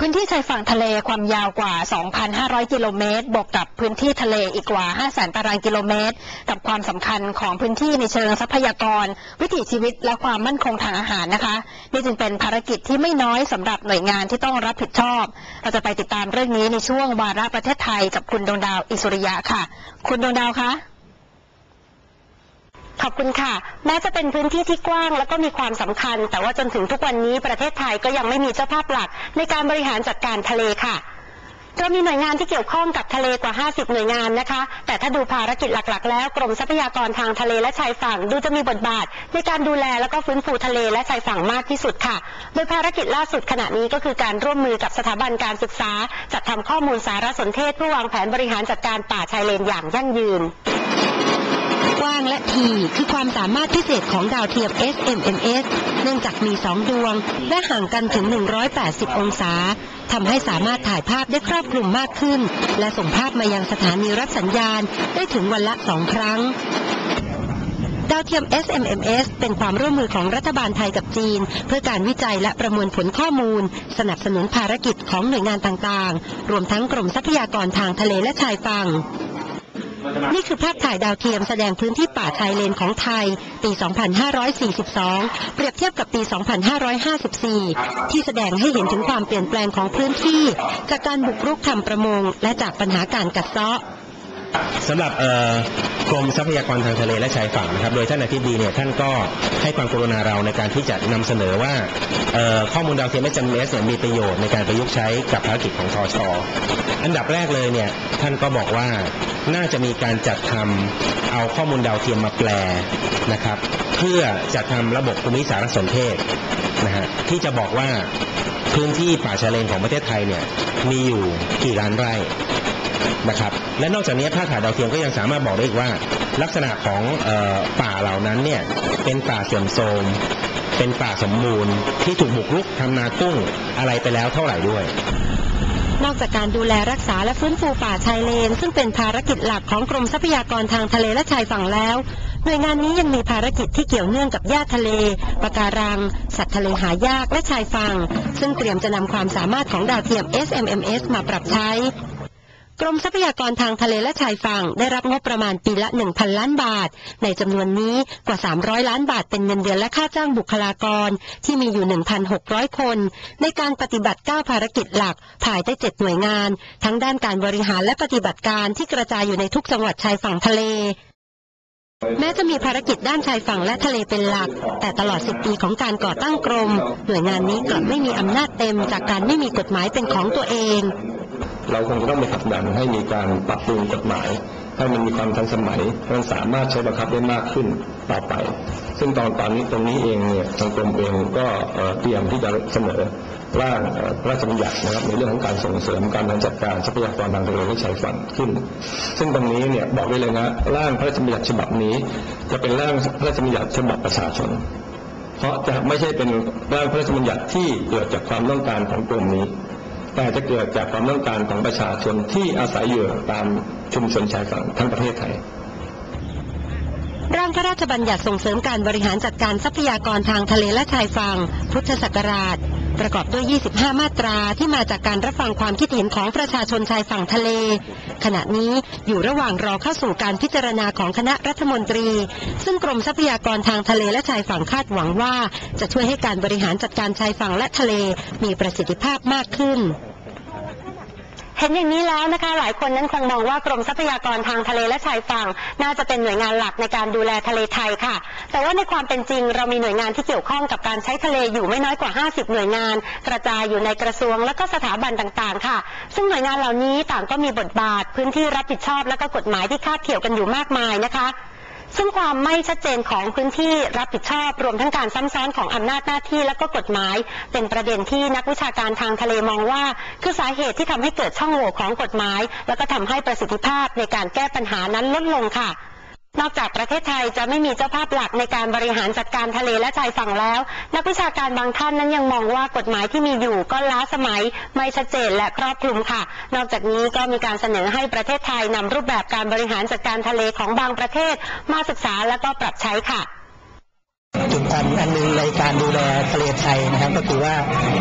พื้นที่ชายฝั่งทะเลความยาวกว่า 2,500 กิโลเมตร บวกกับพื้นที่ทะเลอีกกว่า 500,000 ตารางกิโลเมตร กับความสำคัญของพื้นที่ในเชิงทรัพยากร วิถีชีวิตและความมั่นคงทางอาหารนะคะ นี่จึงเป็นภารกิจที่ไม่น้อยสำหรับหน่วยงานที่ต้องรับผิดชอบ เราจะไปติดตามเรื่องนี้ในช่วงวาระประเทศไทยกับคุณดวงดาวอิสุริยะค่ะ คุณดวงดาวคะ ขอบคุณค่ะ แม้จะเป็นพื้นที่ที่กว้างแล้วก็มีความสำคัญ แต่ว่าจนถึงทุกวันนี้ประเทศไทยก็ยังไม่มีเจ้าภาพหลัก ในการบริหารจัดการทะเลค่ะเรามีหน่วยงานที่เกี่ยวข้องกับทะเลกว่า 50 หน่วยงานนะคะ แต่ถ้าดูภารกิจหลัก ๆ แล้วกรมทรัพยากรทางทะเลและชายฝั่งดูจะมีบทบาท ในการดูแลแล้วก็ฟื้นฟูทะเลและชายฝั่งมากที่สุดค่ะ โดยภารกิจล่าสุดขณะนี้ก็คือการร่วมมือกับสถาบันการศึกษา จัดทำข้อมูลสารสนเทศเพื่อวางแผนบริหารจัดการป่าชายเลนอย่างยั่งยืน กว้างและทีคือความสามารถพิเศษของดาวเทียม SMMS เนื่องจากมี 2 ดวง และห่างกันถึง 180 องศาทำให้สามารถถ่ายภาพได้ครอบคลุมมากขึ้น และส่งภาพมายังสถานีรับสัญญาณได้ถึงวันละ2ครั้งดาวเทียม SMMS เป็นความร่วมมือของรัฐบาลไทยกับจีน เพื่อการวิจัยและประมวลผลข้อมูล สนับสนุนภารกิจของหน่วยงานต่างๆ รวมทั้งกรมทรัพยากรทางทะเลและชายฝั่ง นี่คือภาพถ่ายดาวเทียมแสดงพื้นที่ป่าชายเลนของไทย ปี 2542 เปรียบเทียบกับปี 2554 ที่แสดงให้เห็นถึงความเปลี่ยนแปลงของพื้นที่ จากการบุกรุกทำประมง และจากปัญหาการกัดเซาะ สำหรับกรมทรัพยากรทางทะเลและชายฝั่งนะครับ โดยท่านอธิบดีเนี่ยท่านก็ให้ความกรุณาเราในการที่จะนำเสนอว่าข้อมูลดาวเทียม SMS เนี่ยมีประโยชน์ในการประยุกต์ใช้กับภารกิจของทชอันดับแรกเลยเนี่ยท่านก็บอกว่าน่าจะมีการจัดทำเอาข้อมูลดาวเทียมมาแปลนะครับ เพื่อจัดทำระบบภูมิสารสนเทศ นะฮะที่จะบอกว่าพื้นที่ป่าชายเลนของประเทศไทยเนี่ยมีอยู่กี่ล้านไร่นะครับและนอกจากนี้ภาพถ่ายดาวเทียมก็ยังสามารถบอกได้อีกว่า ลักษณะของออป่าเหล่านั้นเนี่ยเป็นป่าเสื่อมโทรมเป็นป่าสมบูรณ์ที่ถูกบุกรุกทำนากุ้งอะไรไปแล้วเท่าไหร่ด้วย นอกจากการดูแลรักษาและฟื้นฟูป่าชายเลน ซึ่งเป็นภารกิจหลักของกรมทรัพยากรทางทะเลและชายฝั่งแล้ว หน่วยงานนี้ยังมีภารกิจที่เกี่ยวเนื่องกับหญ้าทะเลปะการัง สัตว์ทะเลหายากและชายฝั่งซึ่งเตรียมจะนำความสามารถของดาวเทียม SMMS มาปรับใช้ กรมทรัพยากรทางทะเลและชายฝั่งได้รับงบประมาณปีละ 1,000 ล้านบาท ในจำนวนนี้กว่า 300 ล้านบาทเป็นเงินเดือนและค่าจ้างบุคลากร ที่มีอยู่ 1,600 คน ในการปฏิบัติ 9 ภารกิจหลัก ภายใต้7หน่วยงาน ทั้งด้านการบริหารและปฏิบัติการที่กระจายอยู่ในทุกจังหวัดชายฝั่งทะเล แม้จะมีภารกิจด้านชายฝั่งและทะเลเป็นหลัก แต่ตลอด 10 ปีของการก่อตั้งกรม หน่วยงานนี้กลับไม่มีอำนาจเต็มจากการไม่มีกฎหมายเป็นของตัวเอง เราคงจะต้องไปผลักดันให้มีการปรับปรุงกฎหมาย ให้มันมีความทันสมัยมันสามารถใช้บังคับได้มากขึ้นต่อไป ซึ่งตอนตอนนี้ตรงนี้เองเนี่ยทางกรมเองก็เตรียมที่จะเสนอร่างพระราชบัญญัตินะครับในเรื่องของการส่งเสริมการบริหารจัดการทรัพยากรทางทะเลและชายฝั่งขึ้น ซึ่งตรงนี้เนี่ยบอกได้เลยนะร่างพระราชบัญญัติฉบับนี้ จะเป็นร่างพระราชบัญญัติฉบับประชาชน เพราะจะไม่ใช่เป็นร่างพระราชบัญญัติที่เกิดจากความต้องการของกรมนี้ แต่จะเกิดจากความต้องการของประชาชนที่อาศัยอยู่ตามชุมชนชายฝั่งทั้งประเทศไทยร่างพระราชบัญญัติส่งเสริมการบริหารจัดการทรัพยากรทางทะเลและชายฝั่งพุทธศักราช ประกอบด้วย 25 มาตราที่มาจากการรับฟังความคิดเห็นของประชาชนชายฝั่งทะเล ขณะนี้อยู่ระหว่างรอเข้าสู่การพิจารณาของคณะรัฐมนตรี ซึ่งกรมทรัพยากรทางทะเลและชายฝั่งคาดหวังว่า จะช่วยให้การบริหารจัดการชายฝั่งและทะเลมีประสิทธิภาพมากขึ้น เห็นอย่างนี้แล้วนะคะหลายคนนั้นคงมองว่ากรมทรัพยากรทางทะเลและชายฝั่ง น่าจะเป็นหน่วยงานหลักในการดูแลทะเลไทยค่ะ แต่ว่าในความเป็นจริง เรามีหน่วยงานที่เกี่ยวข้องกับการใช้ทะเลอยู่ไม่น้อยกว่า 50 หน่วยงาน กระจายอยู่ในกระทรวงและก็สถาบันต่างๆ ค่ะ ซึ่งหน่วยงานเหล่านี้ต่างก็มีบทบาท พื้นที่รับผิดชอบและก็กฎหมายที่คาดเกี่ยวกันอยู่มากมายนะคะ ซึ่งความไม่ชัดเจนของพื้นที่รับผิดชอบรวมทั้งการซ้ำซ้อนของอำนาจหน้าที่และก็กฎหมาย เป็นประเด็นที่นักวิชาการทางทะเลมองว่า คือสาเหตุที่ทำให้เกิดช่องโหว่ของกฎหมาย แล้วก็ทำให้ประสิทธิภาพในการแก้ปัญหานั้นลดลงค่ะ นอกจากประเทศไทยจะไม่มีเจ้าภาพหลักในการบริหารจัดการทะเลและชายฝั่งแล้ว นักวิชาการบางท่านนั้นยังมองว่ากฎหมายที่มีอยู่ก็ล้าสมัยไม่ชัดเจนและครอบคลุมค่ะ นอกจากนี้ก็มีการเสนอให้ประเทศไทยนำรูปแบบการบริหารจัดการทะเลของบางประเทศมาศึกษาและก็ปรับใช้ค่ะ จุดอ่อนอันหนึ่งในการดูแลทะเลไทยนะครับ ก็คือว่า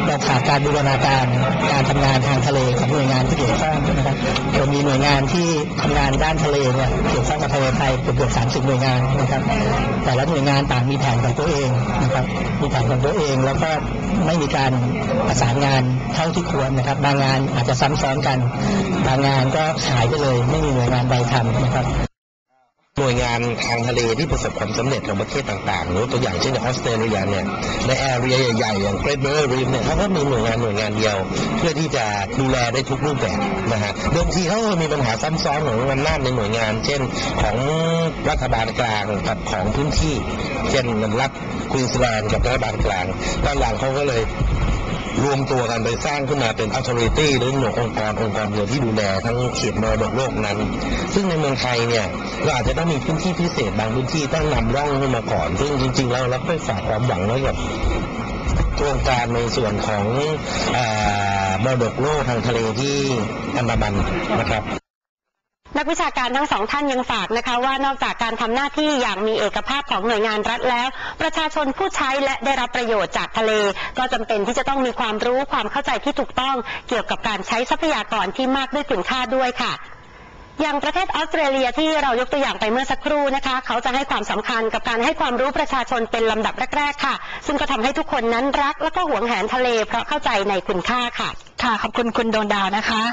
เราขาดการบูรณาการการทำงานทางทะเลของหน่วยงานที่เกี่ยวข้องนะครับเรามีหน่วยงานที่ทำงานด้านทะเลเนี่ยเกี่ยวข้องกับทะเลไทยเกือบเกือบสามสิบหน่วยงานนะครับ แต่ละหน่วยงานต่างมีแผนของตัวเองนะครับมีแผนของตัวเองแล้วก็ไม่มีการประสานงานเท่าที่ควรนะครับ บางงานอาจจะซ้ำซ้อนกัน บางงานก็หายไปเลย ไม่มีหน่วยงานใดทำนะครับ หน่วยงานทางทะเลที่ประสบความสำเร็จของประเทศต่างๆหรือตัวอย่างเช่นออสเตรเลียเนี่ยในแอเรียใหญ่ๆอย่างเกรทเบอร์ริมเนี่ยเขาก็มีหน่วยงานหน่วยงานเดียว เพื่อที่จะดูแลได้ทุกรูปแบบนะฮะเดิมทีเขาก็มีปัญหาซ้ำซ้อนของอำนาจในหน่วยงาน เช่นของรัฐบาลกลางกับของพื้นที่ เช่นรัฐควีนสแลนด์กับรัฐบาลกลางตอนหลังเขาก็เลย รวมตัวกันไปสร้างขึ้นมาเป็นอัลทอริตี้หรือหน่วยองค์กรองค์กรเดียวที่ดูแลทั้งเขตมรดกโลกนั้น ซึ่งในเมืองไทยเนี่ยเราอาจจะต้องมีพื้นที่พิเศษบางพื้นที่ต้องนำร่องขึ้นมาก่อน ซึ่งจริงๆแล้วเราก็ฝากความหวังไว้กับโครงการในส่วนของอมรดกโลกทางทะเลที่อันดามันนะครับ นักวิชาการทั้งสองท่านยังฝากนะคะ ว่านอกจากการทำหน้าที่อย่างมีเอกภาพของหน่วยงานรัฐแล้ว ประชาชนผู้ใช้และได้รับประโยชน์จากทะเล ก็จำเป็นที่จะต้องมีความรู้ความเข้าใจที่ถูกต้องเกี่ยวกับการใช้ทรัพยากรที่มากด้วยคุณค่าด้วยค่ะอย่างประเทศออสเตรเลียที่เรายกตัวอย่างไปเมื่อสักครู่นะคะ เขาจะให้ความสำคัญกับการให้ความรู้ประชาชนเป็นลำดับแรก ๆ ค่ะ ซึ่งก็ทำให้ทุกคนนั้นรัก และก็หวงแหนทะเลเพราะเข้าใจในคุณค่าค่ะ ค่ะขอบคุณคุณโดวงดาวนะคะ